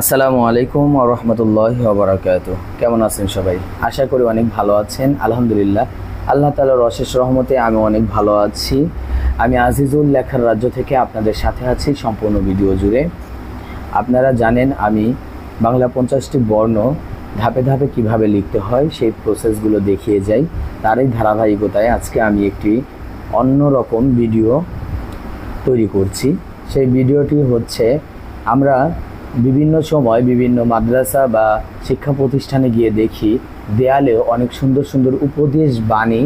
আসসালামু আলাইকুম রহমতুল্লাহ ওবরাকাত কেমন আছেন সবাই? আশা করি অনেক ভালো আছেন। আলহামদুলিল্লাহ। আল্লাহ তালার অশেষ রহমতে আমি অনেক ভালো আছি। আমি আজিজুল লেখার রাজ্য থেকে আপনাদের সাথে আছি সম্পূর্ণ ভিডিও জুড়ে। আপনারা জানেন আমি বাংলা পঞ্চাশটি বর্ণ ধাপে ধাপে কীভাবে লিখতে হয়, সেই প্রসেসগুলো দেখিয়ে যাই। তারই ধারাবাহিকতায় আজকে আমি একটি অন্য রকম ভিডিও তৈরি করছি। সেই ভিডিওটি হচ্ছে, আমরা বিভিন্ন সময় বিভিন্ন মাদ্রাসা বা শিক্ষা প্রতিষ্ঠানে গিয়ে দেখি দেয়ালে অনেক সুন্দর সুন্দর উপদেশ বাণী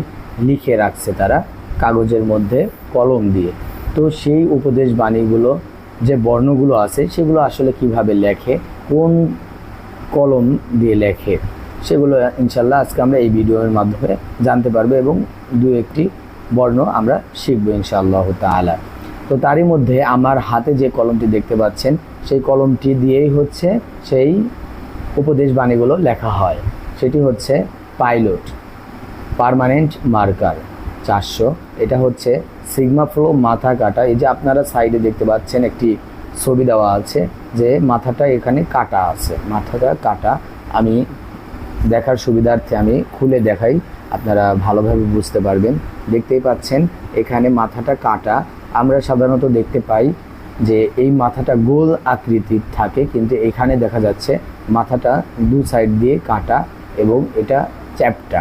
লিখে রাখছে তারা কাগজের মধ্যে কলম দিয়ে। তো সেই উপদেশ বাণীগুলো, যে বর্ণগুলো আছে, সেগুলো আসলে কীভাবে লেখে, কোন কলম দিয়ে লেখে, সেগুলো ইনশাল্লাহ আজকে আমরা এই ভিডিওর মাধ্যমে জানতে পারব এবং দু একটি বর্ণ আমরা শিখব ইনশাআল্লাহ তাআলা। তো তারই মধ্যে আমার হাতে যে কলমটি দেখতে পাচ্ছেন, সেই কলমটি দিয়েই হচ্ছে সেই উপদেশ বাণীগুলো লেখা হয়। সেটি হচ্ছে পাইলট, পার্মানেন্ট মার্কার চারশো। এটা হচ্ছে সিগমা ফ্লো মাথা কাটা। এই যে আপনারা সাইডে দেখতে পাচ্ছেন একটি ছবি দেওয়া আছে যে মাথাটা এখানে কাটা আছে। মাথাটা কাটা। আমি দেখার সুবিধার্থে আমি খুলে দেখাই। আপনারা ভালোভাবে বুঝতে পারবেন। দেখতেই পাচ্ছেন এখানে মাথাটা কাটা। আমরা সাধারণত দেখতে পাই যে এই মাথাটা গোল আকৃতির থাকে, কিন্তু এখানে দেখা যাচ্ছে মাথাটা দু সাইড দিয়ে কাটা এবং এটা চ্যাপটা।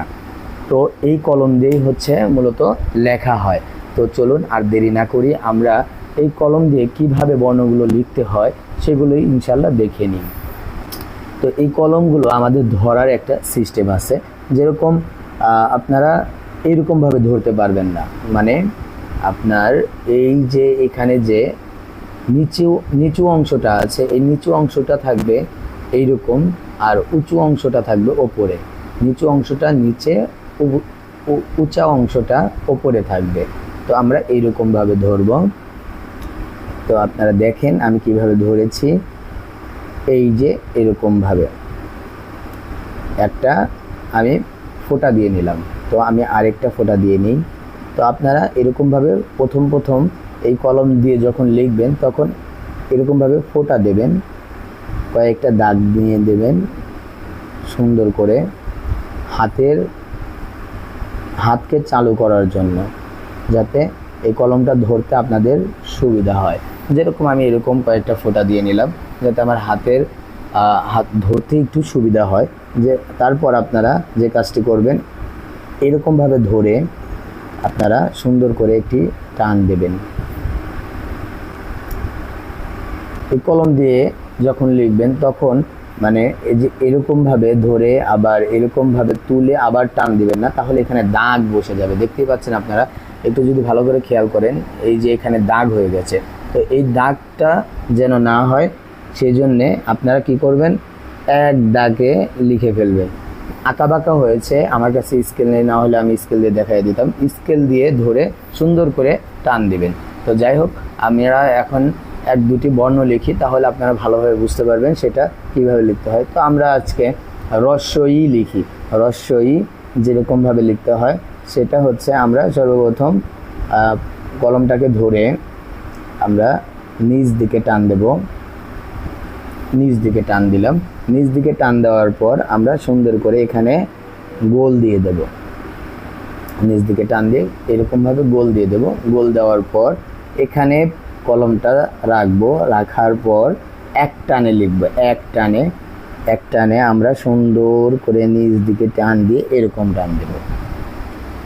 তো এই কলম দিয়েই হচ্ছে মূলত লেখা হয়। তো চলুন আর দেরি না করি, আমরা এই কলম দিয়ে কীভাবে বর্ণগুলো লিখতে হয় সেগুলোই ইনশাল্লাহ দেখে নিই। তো এই কলমগুলো আমাদের ধরার একটা সিস্টেম আছে। যেরকম আপনারা এইরকমভাবে ধরতে পারবেন না। মানে আপনার এই যে এখানে যে নিচু নিচু অংশটা আছে, এই নিচু অংশটা থাকবে এইরকম আর উঁচু অংশটা থাকবে ওপরে। নিচু অংশটা নিচে উঁচা অংশটা ওপরে থাকবে। তো আমরা এইরকমভাবে ধরব। তো আপনারা দেখেন আমি কীভাবে ধরেছি। এই যে এরকমভাবে। একটা আমি ফোঁটা দিয়ে নিলাম। তো আমি আরেকটা ফোঁটা দিয়ে নিই। তো আপনারা এরকমভাবে প্রথম প্রথম এই কলম দিয়ে যখন লিখবেন, তখন এরকমভাবে ফোঁটা দেবেন, কয়েকটা দাগ দিয়ে দেবেন সুন্দর করে হাতের হাতকে চালু করার জন্য, যাতে এই কলমটা ধরতে আপনাদের সুবিধা হয়। যেরকম আমি এরকম কয়েকটা ফোঁটা দিয়ে নিলাম, যাতে আমার হাতের হাত ধরতে একটু সুবিধা হয়। যে তারপর আপনারা যে কাজটি করবেন, এরকমভাবে ধরে আপনারা সুন্দর করে একটি টান দেবেন। এই কলম দিয়ে যখন লিখবেন, তখন মানে এই যে এরকমভাবে ধরে আবার এরকমভাবে তুলে আবার টান দিবেন না, তাহলে এখানে দাগ বসে যাবে। দেখতেই পাচ্ছেন আপনারা, একটু যদি ভালো করে খেয়াল করেন, এই যে এখানে দাগ হয়ে গেছে। তো এই দাগটা যেন না হয় সেই জন্যে আপনারা কি করবেন? এক দাগে লিখে ফেলবেন। আঁকা বাঁকা হয়েছে, আমার কাছে স্কেল নেই, না হলে আমি স্কেল দিয়ে দেখাই দিতাম। স্কেল দিয়ে ধরে সুন্দর করে টান দিবেন। তো যাই হোক আমরা এখন এক দুটি বর্ণ লিখি, তাহলে আপনারা ভালোভাবে বুঝতে পারবেন সেটা কীভাবে লিখতে হয়। তো আমরা আজকে রস্যই লিখি। রস্যই যেরকমভাবে লিখতে হয়, সেটা হচ্ছে আমরা সর্বপ্রথম কলমটাকে ধরে আমরা নিচ দিকে টান দেব। নিচ দিকে টান দিলাম। নিচ দিকে টান দেওয়ার পর আমরা সুন্দর করে এখানে গোল দিয়ে দেব। নিচ দিকে টান দিয়ে এরকমভাবে গোল দিয়ে দেব। গোল দেওয়ার পর এখানে কলমটা রাখব। রাখার পর এক টানে লিখব। এক টানে এক টানে আমরা সুন্দর করে নিচ দিকে টান দিয়ে এরকম টান দেব।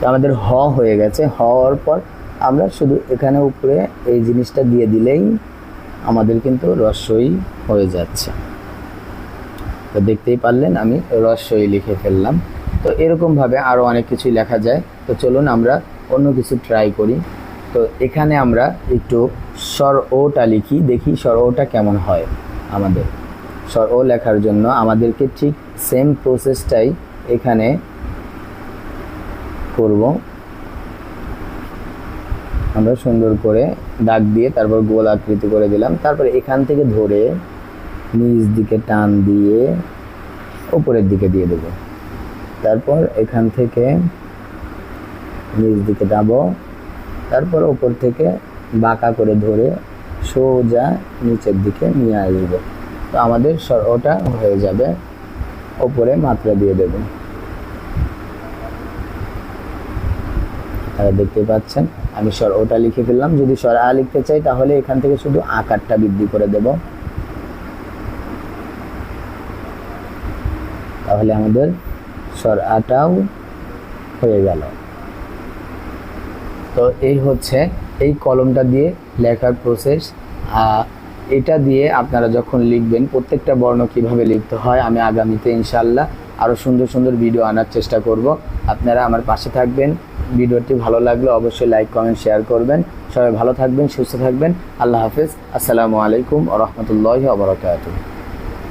তো আমাদের হ হয়ে গেছে। হওয়ার পর আমরা শুধু এখানে উপরে এই জিনিসটা দিয়ে দিলেই আমাদের কিন্তু রসই হয়ে যাচ্ছে। তো দেখতেই পারলেন, আমি রসই লিখে ফেললাম। তো এরকমভাবে আরও অনেক কিছুই লেখা যায়। তো চলুন আমরা অন্য কিছু ট্রাই করি। তো এখানে আমরা একটু স্বর ওটা লিখি, দেখি স্বর ওটা কেমন হয় আমাদের। স্বর ও লেখার জন্য আমাদেরকে ঠিক সেম প্রসেসটাই এখানে করব। আমরা সুন্দর করে দাগ দিয়ে তারপর গোল আকৃতি করে দিলাম। তারপর এখান থেকে ধরে নিচ দিকে টান দিয়ে উপরের দিকে দিয়ে দেব। তারপর এখান থেকে নিচ দিকে যাব তারপর ওপর থেকে বাঁকা করে ধরে সোজা নিচের দিকে নিয়ে আসব। তো আমাদের ওটা হয়ে যাবে। ওপরে মাত্রা দিয়ে দেব। তারা দেখতে পাচ্ছেন? আমি স্বর ওটা লিখে ফেললাম। যদি স্বর আ লিখতে চাই, তাহলে এখান থেকে শুধু আকারটা বৃদ্ধি করে দেব। তাহলে আমাদের স্বর আটাও হয়ে গেল। তো এই হচ্ছে এই কলমটা দিয়ে লেখার প্রসেস এটা দিয়ে আপনারা যখন লিখবেন, প্রত্যেকটা বর্ণ কীভাবে লিখতে হয়, আমি আগামীতে ইনশাল্লাহ আরও সুন্দর সুন্দর ভিডিও আনার চেষ্টা করব। আপনারা আমার পাশে থাকবেন। ভিডিওটি ভালো লাগলে অবশ্যই লাইক, কমেন্ট, শেয়ার করবেন। সবাই ভালো থাকবেন, সুস্থ থাকবেন। আল্লাহ হাফিজ। আসসালামু আলাইকুম রহমতুল্লাহ আবরকাত